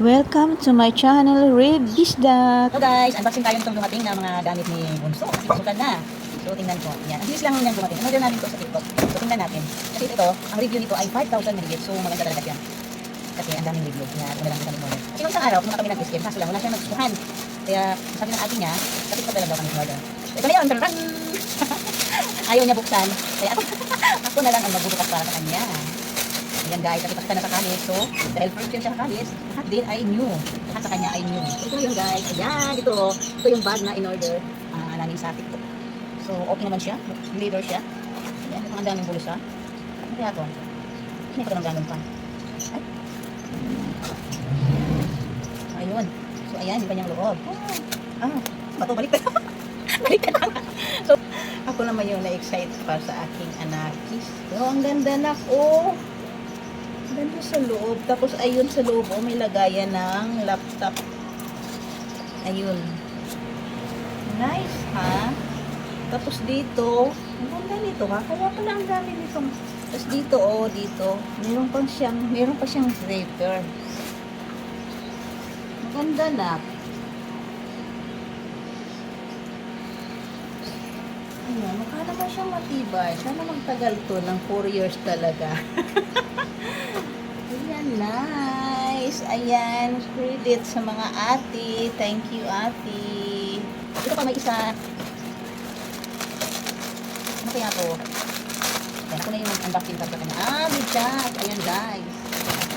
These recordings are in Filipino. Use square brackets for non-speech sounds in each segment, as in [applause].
Welcome to my channel, Red Disda. So guys, unboxing tayo nitong dumating na mga gamit ni Bunso. Kasi na. So tingnan ko. Yan. Ang bilis lang niyang dumating. Ano natin to sa TikTok. So tingnan natin. Kasi ito, ang review nito ay 5,000 ml. So maganda talaga yan. Kasi ang daming review. Yan. Una lang kita order. Kasi nung isang araw, pumunta kami ng SM. Kaso lang, wala siyang nagustuhan. Kaya sabi ng ate niya, sa TikTok talaga kami order. Ito na yun. [laughs] Ayaw niya buksan. Kaya ako, [laughs] ako na lang ang magbubukas para sa kanya. Ayan guys, nakita kita na sa kalis. So, dahil first time siya sa kalis, lahat din ay new. Lahat sa kanya ay new. Ito na guys. Ayan, ito. Ito yung bag na in-order uh, namin sa TikTok. So, okay naman siya. Leather siya. Ayan, ang daming bulsa. Ano kaya to? Hindi ko ng ganun pa. Ay. Ayun. So, ayan, yung kanyang loob. Ah, ah bato, balik ka [laughs] balik ka na nga. So, ako naman yung na-excite para sa aking anakis. So, ang ganda na ko. Ganda sa loob. Tapos, ayun sa loob, oh, may lagayan ng laptop. Ayun. Nice, ha? Tapos dito, ang ganda nito, ha? Kaya pala ang dami nito. Tapos dito, oh, dito, meron pang siyang, meron pa siyang draper. Maganda na. Ayan, mukha naman siyang matibay. Sana magtagal to ng 4 years talaga. [laughs] Ayan, nice. Ayan, credit sa mga ate. Thank you, ate. Ito pa may isa. Ano kaya to? Ayan, ako na yung unboxing para sa kanya. Ah, may chat. Ayan, guys.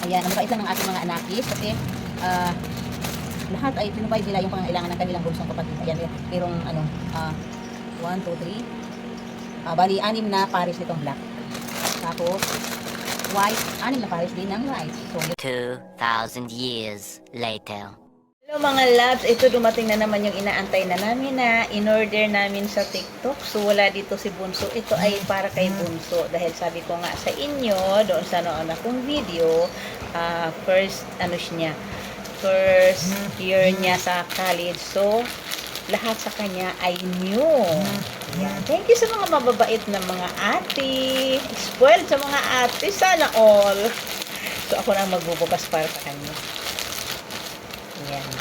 Ayan, ang mabait lang ng ating mga anakis kasi ah, lahat ay pinupay nila yung pangangailangan ng kanilang bunsong kapatid. Ayan, mayroong ano, ah, 1, 2, 3. Ah, bali, anim na pares nitong black. Tapos, white, anim na pares din ng white. So, 2,000 years later. Hello mga loves, ito dumating na naman yung inaantay na namin na in-order namin sa TikTok. So wala dito si Bunso. Ito ay para kay Bunso dahil sabi ko nga sa inyo doon sa nauna kong video, ah, first ano niya, first year niya sa college. So lahat sa kanya ay new. Yan. Thank you sa mga mababait na mga ate. Spoiled sa mga ate. Sana all. So ako na magbubukas para sa kanya. Yan.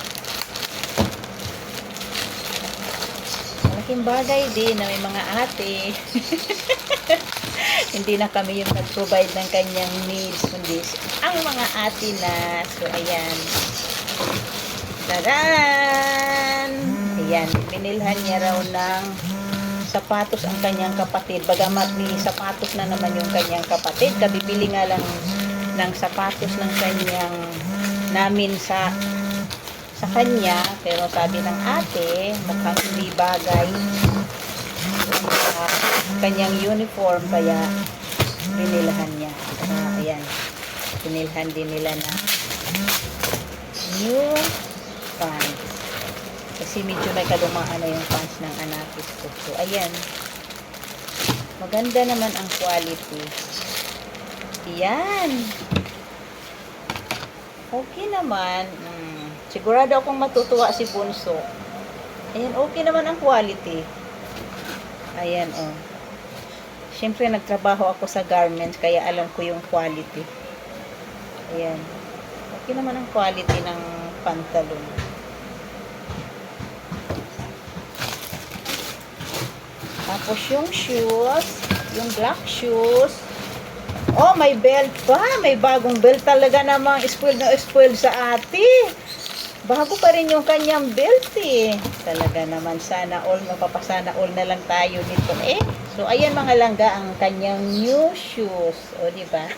Malaking bagay din na may mga ate. [laughs] Hindi na kami yung nag-provide ng kanyang needs, kundi ang mga ate na. So, ayan. Taran! Ayan, binilhan niya raw ng sapatos ang kanyang kapatid. Bagamat ni sapatos na naman yung kanyang kapatid, kabibili nga lang ng sapatos ng kanyang namin sa sa kanya, pero sabi ng ate, mukhang hindi bagay sa kanyang uniform, kaya binilhan niya. Ah, ayan, binilhan din nila na new pants. Kasi medyo may kalumaan na yung pants ng anakis ko. So, ayan. Maganda naman ang quality. Yan. Okay naman. Mm, sigurado akong matutuwa si Bunso. Ayan, okay naman ang quality. Ayan, oh. Siyempre, nagtrabaho ako sa garments, kaya alam ko yung quality. Ayan. Okay naman ang quality ng pantalon. Tapos yung shoes, yung black shoes, Oh, may belt pa. May bagong belt talaga namang spoiled na spoiled sa ate. Bago pa rin yung kanyang belt eh. Talaga naman sana all, mapapasana all na lang tayo nito eh. So, ayan mga langga ang kanyang new shoes. O, di ba?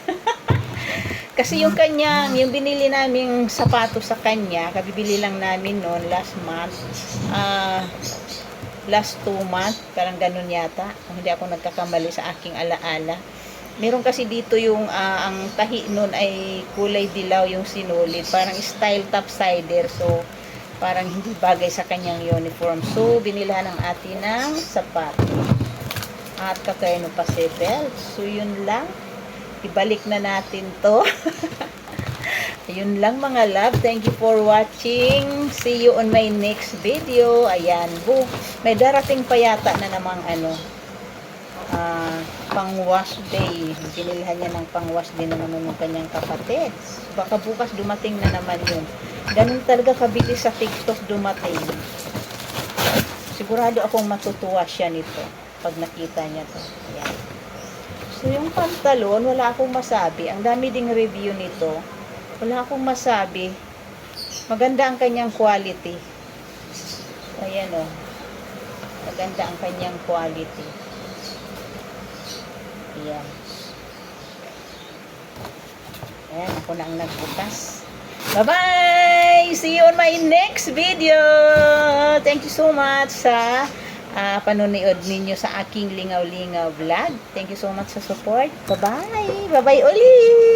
[laughs] Kasi yung kanyang, yung binili naming sapatos sa kanya, kabibili lang namin noon last month. Ah, last two months, parang ganun yata. Kung hindi ako nagkakamali sa aking alaala. Meron kasi dito yung ah, ang tahi nun ay kulay dilaw yung sinulid. Parang style topsider. So, parang hindi bagay sa kanyang uniform. So, binilhan ng ate ng sapatos. At kakayano pa si belt. So, yun lang. Ibalik na natin to. [laughs] Ayun lang mga love. Thank you for watching. See you on my next video. Ayan. Bu may darating pa yata na namang ano, ah, pang wash day. Binilhan niya ng pang wash day na naman yung kanyang kapatid. Baka bukas dumating na naman yun. Ganun talaga kabilis sa TikTok dumating. Sigurado akong matutuwa siya nito pag nakita niya to. Ayan. So yung pantalon, wala akong masabi. Ang dami ding review nito. Wala akong masabi. Maganda ang kanyang quality. Ayan o. Maganda ang kanyang quality. Ayan. Ayan, ako na ang nagbukas. Bye-bye! See you on my next video! Thank you so much sa ah, panonood ninyo sa aking lingaw-lingaw vlog. Thank you so much sa support. Bye-bye! Bye-bye ulit!